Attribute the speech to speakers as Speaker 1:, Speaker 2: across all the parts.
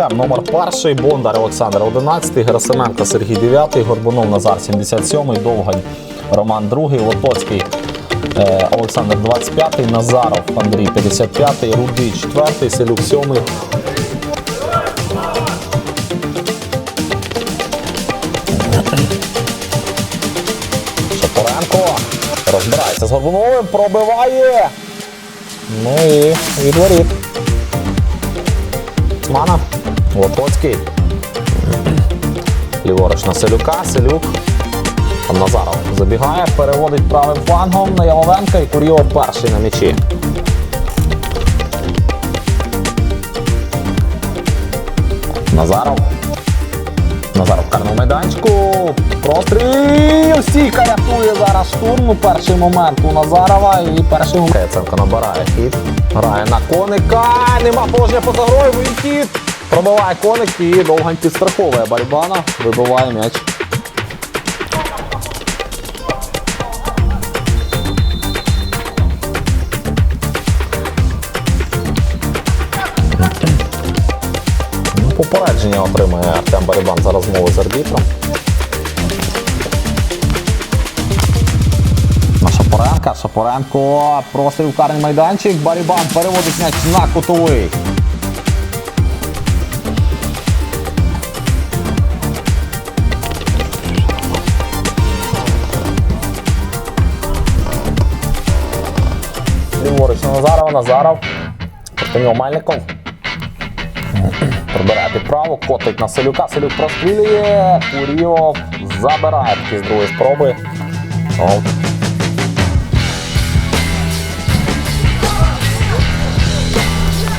Speaker 1: Артем, номер перший, Бондар Олександр 11, Герасименко Сергій 9, Горбунов Назар 77, Довгань Роман 2, Лотоцький е, Олександр 25, Назаров Андрій 55, Рудий 4, Селюк 7. Шапоренко розбирається з Горбуновим, пробиває. Ну і від воріт. Мана. Лотоцький. Ліворуч на Селюка. Селюк. Там Назаров забігає, переводить правим флангом на Яловенка і Кур'йов перший на м'ячі. Назаров. Назаров в карному майданчику. Простріл! Стійка рятує зараз штурм. Ну, Перший момент у Назарова і перший момент. Яценко набирає хід. Грає на коника. Нема положення поза грою. Вихід. Пробиває коник і довгань підстраховує Барібана. Вибиває м'яч. Ну, Попередження отримує Артем Барибан за розмову з арбітром. Шапоренка. Шапоренко в карний майданчик. Барібан переводить м'яч на кутовий. Ліворуч на Назарова. Назаров. Проти нього Мальников. Пробирає під право, котить на Селюка, Селюк прострілює, Курйов забирає з другої спроби.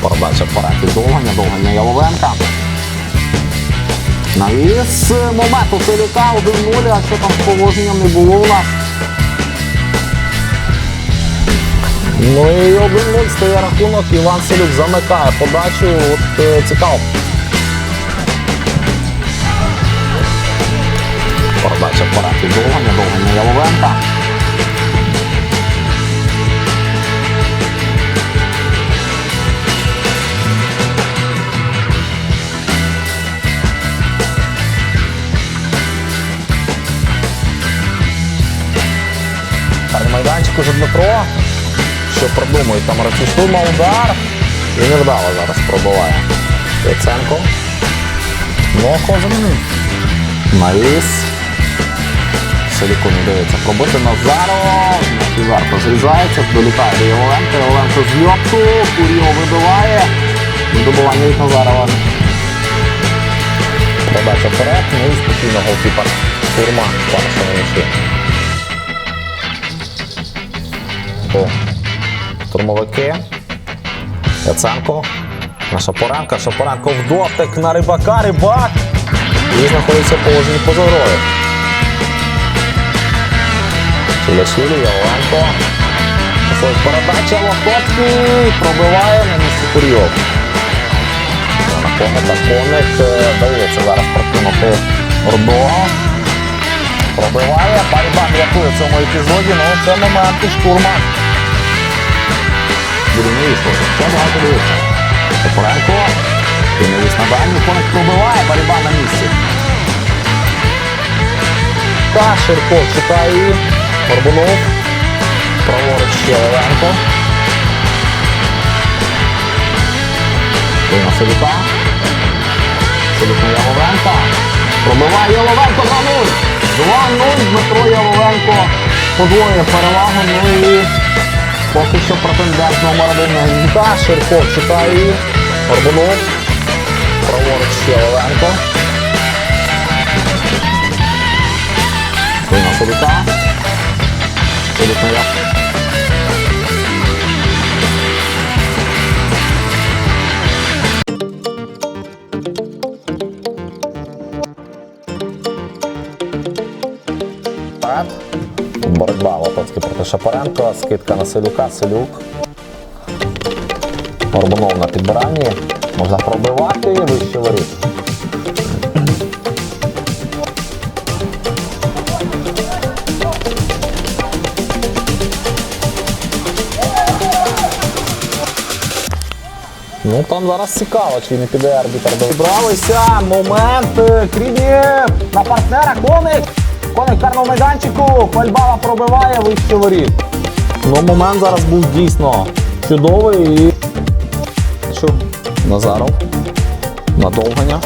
Speaker 1: Передача вперед від Довганя, Довгань Яловенка. Навіс момент у Селюка 1-0, а що там з положенням не було у нас. Ну і 1-0 стає рахунок, Іван Селюк замикає подачу. От е, цікаво. Передача вперед від Довганя, Яловенка. Дмитро. Що продумує там Рацюшума удар. І невдало зараз пробиває. Яценко. Нохо замінив. Навіс. Селіку не дивиться. Пробити Назаров. Назар розрізається, долітає до Єволенка. Єволенко з йопту. Куріо вибиває. Добування від Назарова. Подача вперед. Ну і спокійно голкіпер. Турма. Перша на м'ячі. О, Штурмовики. Яценко. На Шапоренка. Шапоренко в дотик на рибака. Рибак. І знаходиться в положенні поза грою. Чуляшвілі, Яленко. Передача Лохоцький. Пробиває на місці Курйов. На коника. Коник дається зараз прокинути Ордо. Пробиває. Барібан рятує в цьому епізоді. Ну, це момент і штурма. Буде не вийшло. Багато дивиться. Топоренко. Піднявість на дальню. Коник пробиває. Барібан на місці. Та Ширко чекає її. Горбунов. Праворуч ще Левенко. На Селюка. Селюк на Яловенка. Пробиває Яловенко 2-0. 2-0. Дмитро Яловенко подвоює перевагу. Ну і поки що претендент номер один на НК. Ширко чекає її. Горбунов. Праворуч ще на Боротьба Лотоцький проти Шапаренко. Скидка на Селюка. Селюк. Горбунов на підбиранні. Можна пробивати вище воріт. Ну там зараз цікаво, чи не піде арбітр до. Зібралися, момент, е, на партнера, коник, коник карного майданчику, Фальбала пробиває вище воріт. Ну момент зараз був дійсно чудовий і... Що? Назаров, на Довганя.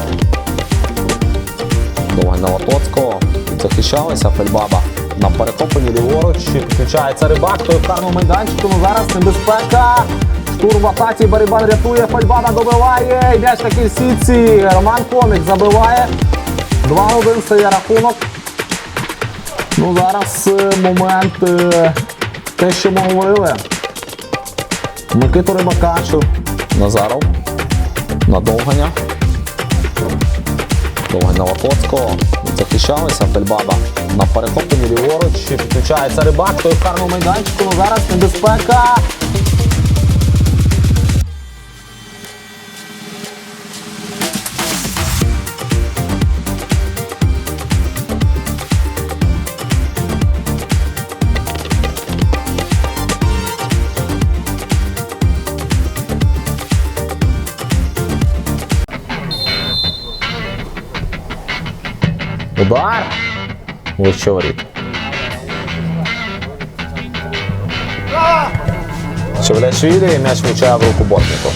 Speaker 1: Довгань на Лотоцького. Захищалися Фельбаба. На перехопленні ліворуч підключається рибак, той в карному майданчику. Ну зараз небезпека. Штурм в атаці Барибан рятує, Фельбаба добиває. І М'яч на кільсіці. Роман Коник забиває. 2-1 стає рахунок. Ну зараз е, момент е, те, що ми говорили. Микиту Рибакачу. Назаров. На Довганя. Довгань на. Захищалися Фельбаба. На перехопленні ліворуч підключається рибак, той в карному майданчику. Ну зараз небезпека. Удар. Вище воріт. Шевляшвілі і м'яч влучає в руку Бортнику.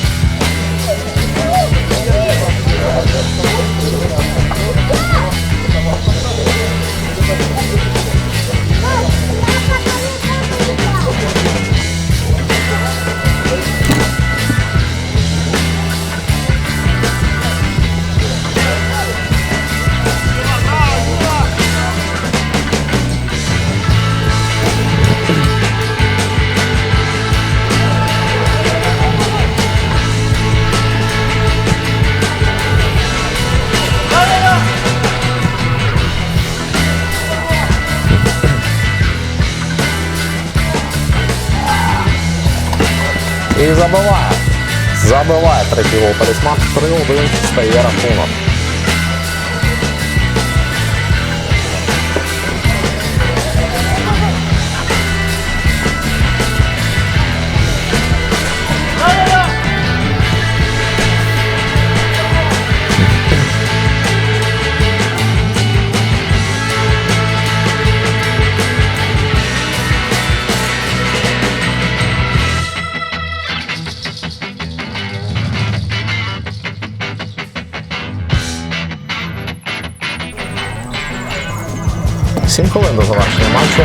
Speaker 1: Забиває. Забиває третій гол талісман. 3-1 стає рахунок. Сім хвилин до завершення матчу.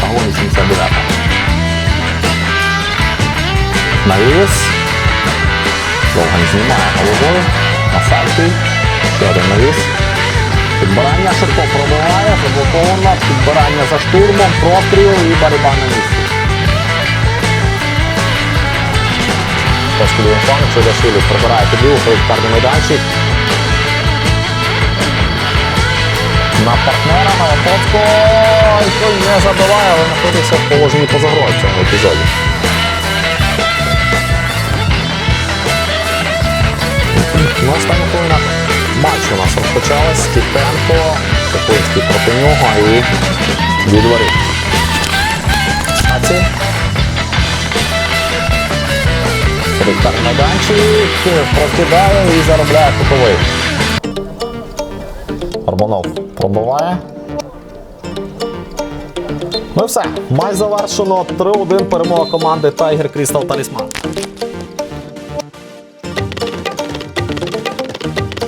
Speaker 1: Пагон 89. Навіс. Довгань знімає головою. На сальті. Ще один навіс. Підбирання Ширко пробиває, заблоковано, підбирання за штурмом, простріл і боротьба на місці. Пошкодує фан, Чудашвілі прибирає під ліву, ходить майданчик. На партнера, на Лотоцького, той не забиває, але знаходиться в положенні поза грою в цьому епізоді. Ну, матчу у нас розпочалась. Тітенко, Сокольський проти нього і відворіт. Аці. Ріктар майданчик прокидає і заробляє кутовий. Романов пробиває. Ну і все. Матч завершено. 3-1 перемога команди Tiger Crystal Talisman.